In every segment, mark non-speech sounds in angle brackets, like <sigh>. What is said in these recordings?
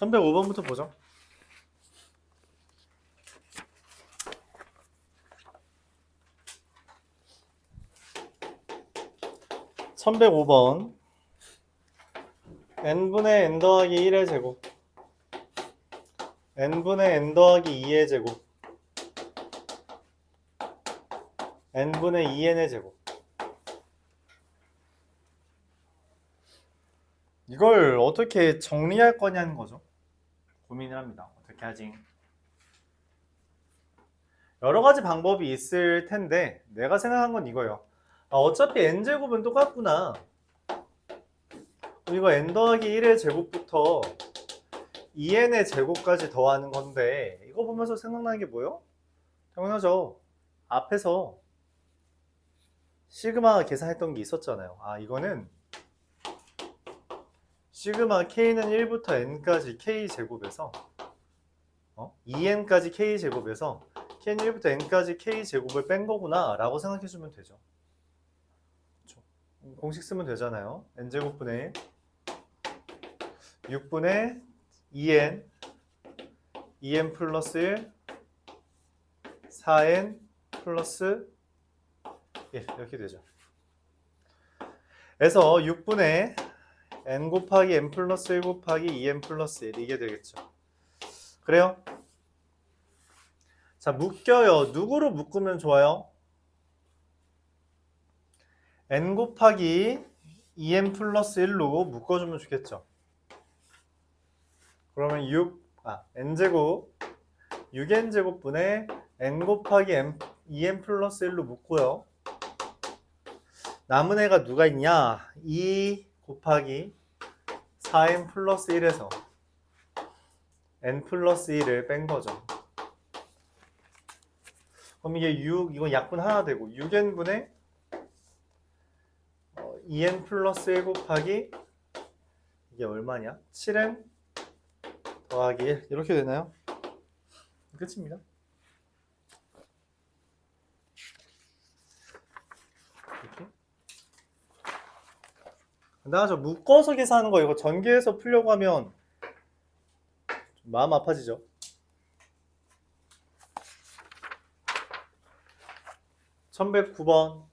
1105번부터 보죠. (1105번) n분의 n 더하기 1의 제곱 n분의 n 더하기 2의 제곱 n분의 2n의 제곱 이걸 어떻게 정리할 거냐는 거죠. 고민을 합니다. 어떻게 하지? 여러 가지 방법이 있을 텐데 내가 생각한 건 이거예요. 아, 어차피 n제곱은 똑같구나. 이거 n 더하기 1의 제곱부터 2n의 제곱까지 더하는 건데 이거 보면서 생각나는 게 뭐예요? 당연하죠. 앞에서 시그마 계산했던 게 있었잖아요. 아 이거는 시그마 k는 1부터 n까지 k 제곱에서 어? 2n까지 k 제곱에서 k는 1부터 n까지 k 제곱을 뺀 거구나 라고 생각해 주면 되죠. 공식 쓰면 되잖아요. n 제곱분의 6분의 2n 2n 플러스 1 4n 플러스 1 이렇게 되죠. 그래서 6분의 n 곱하기 n 플러스 1 곱하기 2n 플러스 1 이게 되겠죠. 그래요? 자 묶여요. 누구로 묶으면 좋아요? n 곱하기 2n 플러스 1로 묶어주면 좋겠죠. 그러면 6, 아, n제곱 6n제곱분의 n 곱하기 n, 2n 플러스 1로 묶고요. 남은 애가 누가 있냐? 2 곱하기 4n 플러스 1에서 n 플러스 1을 뺀 거죠. 그럼 이게 6, 이건 약분 하나 되고 6n분의 2n 플러스 1 곱하기 이게 얼마냐? 7n 더하기 1 이렇게 되나요? 끝입니다. 이렇게. 나 저 묶어서 계산하는 거 이거 전개해서 풀려고 하면 좀 마음 아파지죠. (1109번)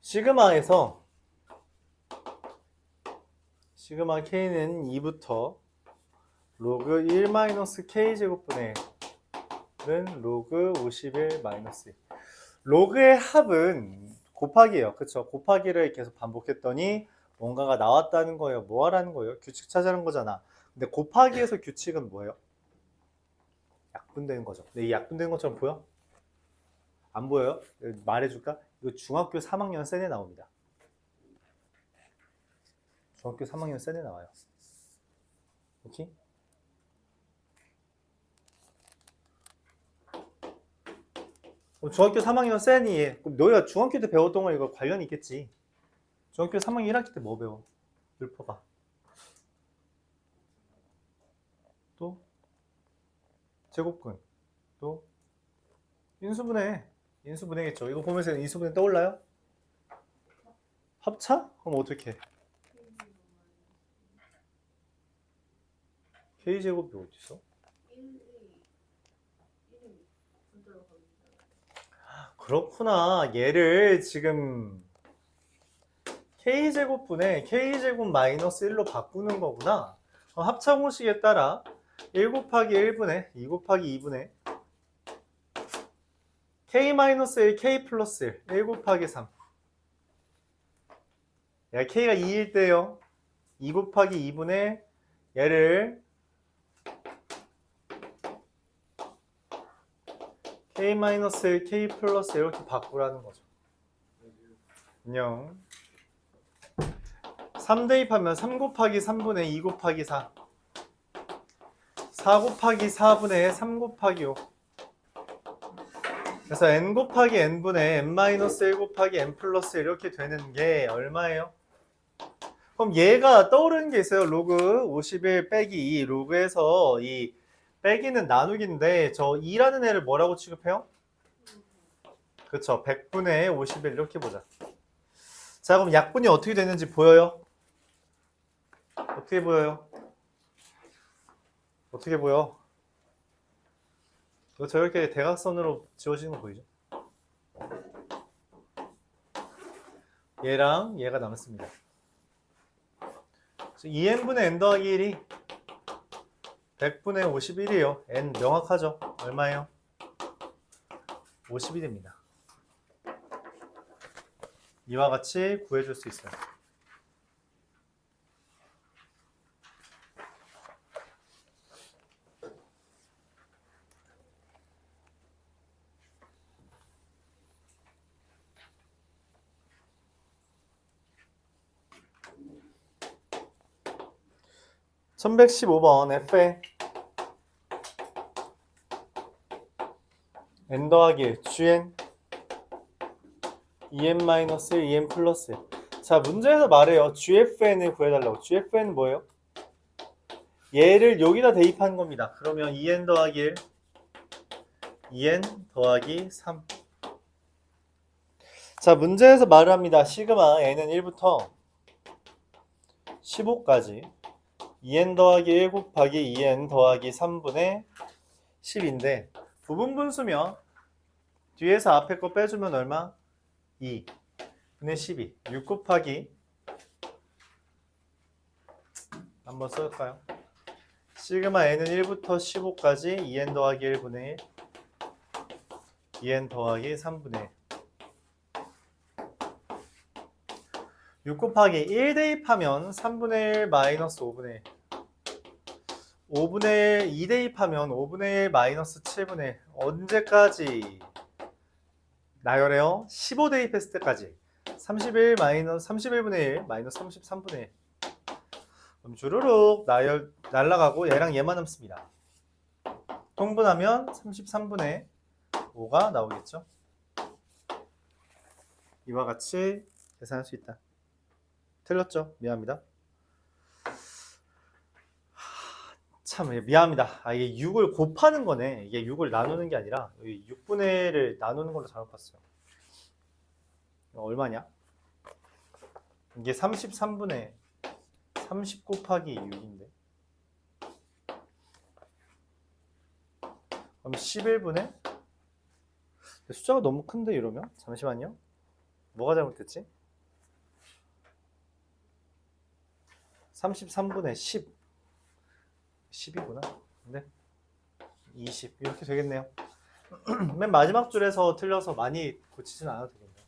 시그마에서 시그마 k는 2부터 로그 1 마이너스 k 제곱분의 는 로그 51 마이너스 1. 로그의 합은 곱하기예요. 그쵸? 곱하기를 계속 반복했더니 뭔가가 나왔다는 거예요. 뭐 하라는 거예요? 규칙 찾으라는 거잖아. 근데 곱하기에서 규칙은 뭐예요? 약분되는 거죠. 근데 이 약분되는 것처럼 보여? 안 보여요? 말해줄까? 이거 중학교 3학년 센에 나옵니다. 중학교 3학년 센에 나와요. 오케이? 그럼 중학교 3학년 센이 그럼 너희가 중학교 때 배웠던 거 이거 관련이 있겠지. 중학교 3학년 1학기 때 뭐 배워? 율법아. 또 제곱근. 또 인수분해. 인수분해겠죠. 이거 보면서 인수분해 떠올라요? 합차? 그럼 어떻게? k제곱이 어디 있어? 그렇구나. 얘를 지금 k제곱분의 k제곱 마이너스 1로 바꾸는 거구나. 어, 합차 공식에 따라 1 곱하기 1분의 2 곱하기 2분의 k 마이너스 1 k 플러스 1 1 곱하기 3 야, k가 2일 때요. 2 곱하기 2분의 얘를 k-1, k 플러스 이렇게 바꾸라는 거죠. 안녕. 3 대입하면 3 곱하기 3분의 2 곱하기 4. 4 곱하기 4분의 3 곱하기 5. 그래서 n 곱하기 n분의 n-1 곱하기 n 플러스 이렇게 되는 게 얼마예요? 그럼 얘가 떠오르는 게 있어요. 로그 51 빼기 2. 로그에서 이 빼기는 나누기인데 저 2라는 애를 뭐라고 취급해요? 그쵸 100분의 51 이렇게 보자 자, 그럼 약분이 어떻게 되는지 보여요? 어떻게 보여요? 어떻게 보여? 이거 저렇게 대각선으로 지워지는 거 보이죠? 얘랑 얘가 남습니다. 2n분의 n 더하기 1이 100분의 51이에요. n 명확하죠? 얼마예요? 51입니다. 이와 같이 구해줄 수 있어요. (1115번) F에 n 더하기 1 gn 2n 마이너스 2n 플러스 자 문제에서 말해요. Gfn을 구해달라고. Gfn은 뭐예요? 얘를 여기다 대입한 겁니다. 그러면 2n 더하기 1 2n 더하기 3 자 문제에서 말을 합니다. 시그마 n은 1부터 15까지 2n 더하기 1 곱하기 2n 더하기 3분의 10인데 부분 분수면 뒤에서 앞에 거 빼주면 얼마? 2 분의 12 6 곱하기 한번 써볼까요? 시그마 n은 1부터 15까지 2n 더하기 1분의 1 2n 더하기 3분의 1 6 곱하기 1 대입하면 3분의 1 마이너스 5분의 1 5분의 1 2 대입하면 5분의 1 마이너스 7분의 1 언제까지 나열해요? 15 대입했을 때까지 31 마이너스 31분의 1 마이너스 33분의 1 그럼 주르륵 나열 날라가고 얘랑 얘만 남습니다. 통분하면 33분의 5가 나오겠죠? 이와 같이 계산할 수 있다. 틀렸죠? 미안합니다. 하, 참 미안합니다. 아 이게 6을 곱하는 거네. 이게 6을 나누는 게 아니라 여기 6분의 1을 나누는 걸로 잘못 봤어요. 이거 얼마냐? 이게 33분의 30 곱하기 6인데 그럼 11분의 숫자가 너무 큰데 이러면? 잠시만요. 뭐가 잘못됐지? 33분의 10 10이구나. 네. 20 이렇게 되겠네요. <clears throat> 맨 마지막 줄에서 틀려서 많이 고치진 않아도 되겠네요.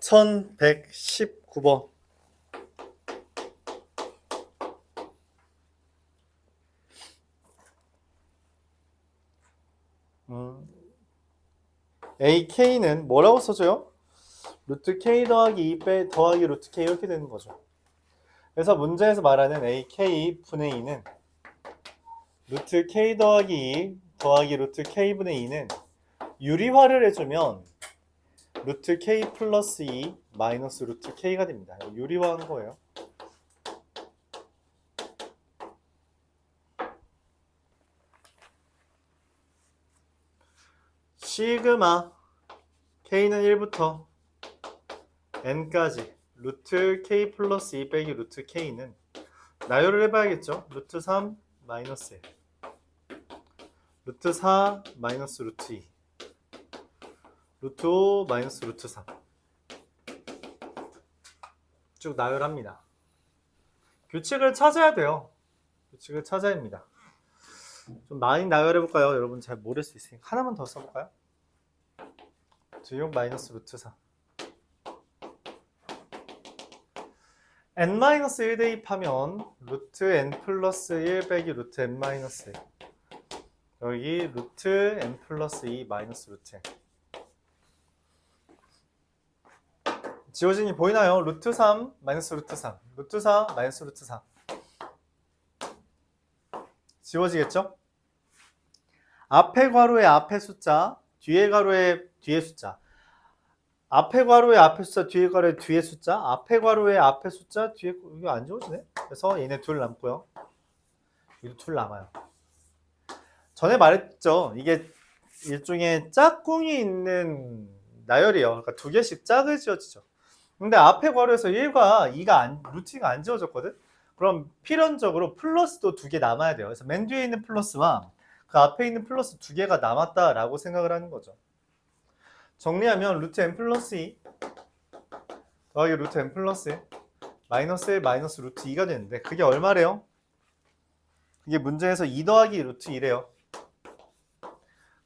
1119번. 음. AK는 뭐라고 써줘요? 루트 K 더하기 2빼 더하기 루트 K 이렇게 되는 거죠. 그래서 문제에서 말하는 AK 분의 2는 루트 K 더하기 2 더하기 루트 K 분의 2는 유리화를 해주면 루트 K 플러스 2 마이너스 루트 K가 됩니다. 유리화한 거예요. 시그마 K는 1부터 N까지 루트 K 플러스 2 빼기 루트 K는 나열을 해봐야겠죠. 루트 3 마이너스 1 루트 4 마이너스 루트 2 루트 5 마이너스 루트 3 쭉 나열합니다. 규칙을 찾아야 돼요. 규칙을 찾아야 합니다. 좀 많이 나열해 볼까요? 여러분 잘 모를 수 있으니까 하나만 더 써볼까요? 두6 마이너스 루트 4 n-1 대입하면 루트 n 플러스 1 빼기 루트 n 마이너스 1 여기 루트 n 플러스 2 마이너스 루트 지워진이 보이나요? 루트 3 마이너스 루트 3 루트 4 마이너스 루트 4 지워지겠죠? 앞에 괄호의 앞에 숫자 뒤에 괄호의 뒤에 숫자 앞에 괄호의 앞에 숫자 뒤에 괄호의 뒤에 숫자 앞에 괄호의 앞에 숫자 뒤에 이거 안 지워지네 그래서 얘네 둘 남고요 얘도 둘 남아요 전에 말했죠. 이게 일종의 짝꿍이 있는 나열이에요. 그러니까 두 개씩 짝을 지어지죠. 근데 앞에 괄호에서 1과 2가 안, 루트가 안 지어졌거든? 그럼 필연적으로 플러스도 두 개 남아야 돼요. 그래서 맨 뒤에 있는 플러스와 그 앞에 있는 플러스 두 개가 남았다라고 생각을 하는 거죠. 정리하면 루트 n 플러스 2 더하기 루트 n 플러스 1 마이너스 1 마이너스 루트 2가 되는데 그게 얼마래요? 그게 문제에서 2 더하기 루트 2래요.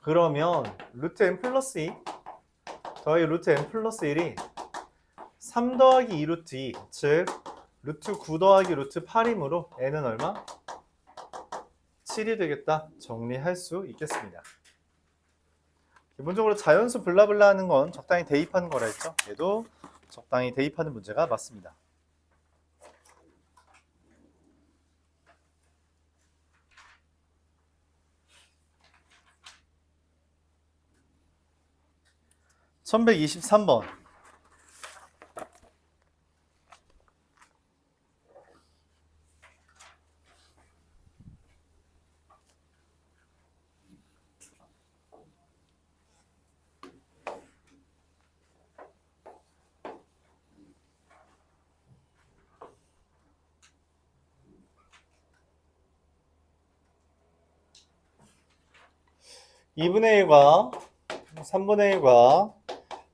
그러면 루트 n 플러스 2 더하기 루트 n 플러스 1이 3 더하기 2 루트 2, 즉 루트 9 더하기 루트 8이므로 n은 얼마? 7이 되겠다. 정리할 수 있겠습니다. 기본적으로 자연수 블라블라 하는 건 적당히 대입하는 거라 했죠. 얘도 적당히 대입하는 문제가 맞습니다. (1123번) (2분의 1과) 3분의 1과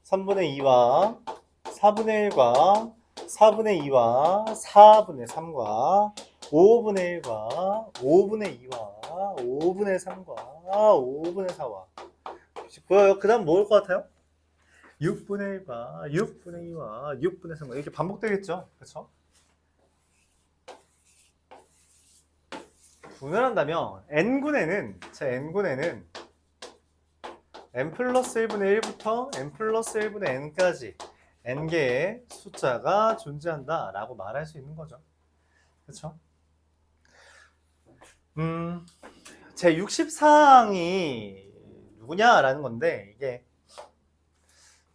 3분의 2와 4분의 1과 4분의 2와 4분의 3과 5분의 1과 5분의 2와 5분의 3과 5분의 4와 보여요? 그 다음 뭐올 것 같아요? 6분의 1과 6분의 2와 6분의 3과 이렇게 반복되겠죠? 그렇죠? 분열한다면 n분의는 제 n분의는 n 플러스 1분의 1부터 n 플러스 1분의 n까지 n개의 숫자가 존재한다 라고 말할 수 있는 거죠. 그렇죠? 음, 제 60사항이 누구냐라는 건데 이게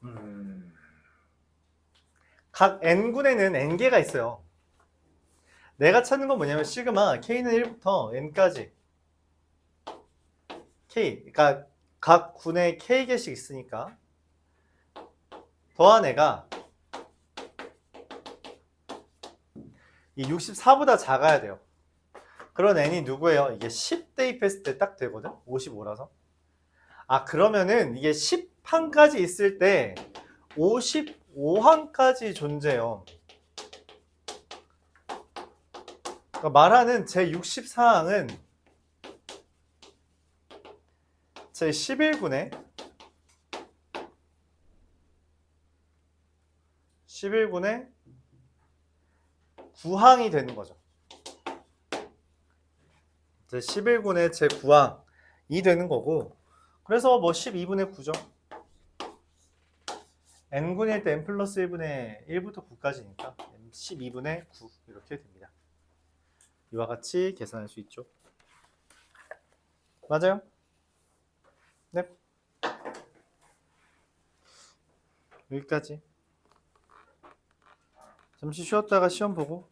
음, 각 n군에는 n개가 있어요. 내가 찾는 건 뭐냐면 시그마 k는 1부터 n까지 k 그러니까 각 군에 K개씩 있으니까 더한 애가 이 64보다 작아야 돼요. 그런 n이 누구예요? 이게 10 대입 했을 때 딱 되거든? 55라서. 아, 그러면은 이게 10항까지 있을 때 55항까지 존재해요. 그러니까 말하는 제 64항은 제 11군에 11군에 9항이 되는 거죠. 제 11군에 제 9항이 되는 거고 그래서 뭐 12분의 9죠. n군일 때 n 플러스 1분의 1부터 9까지니까 12분의 9 이렇게 됩니다. 이와 같이 계산할 수 있죠. 맞아요? 네. 여기까지. 잠시 쉬었다가 시험 보고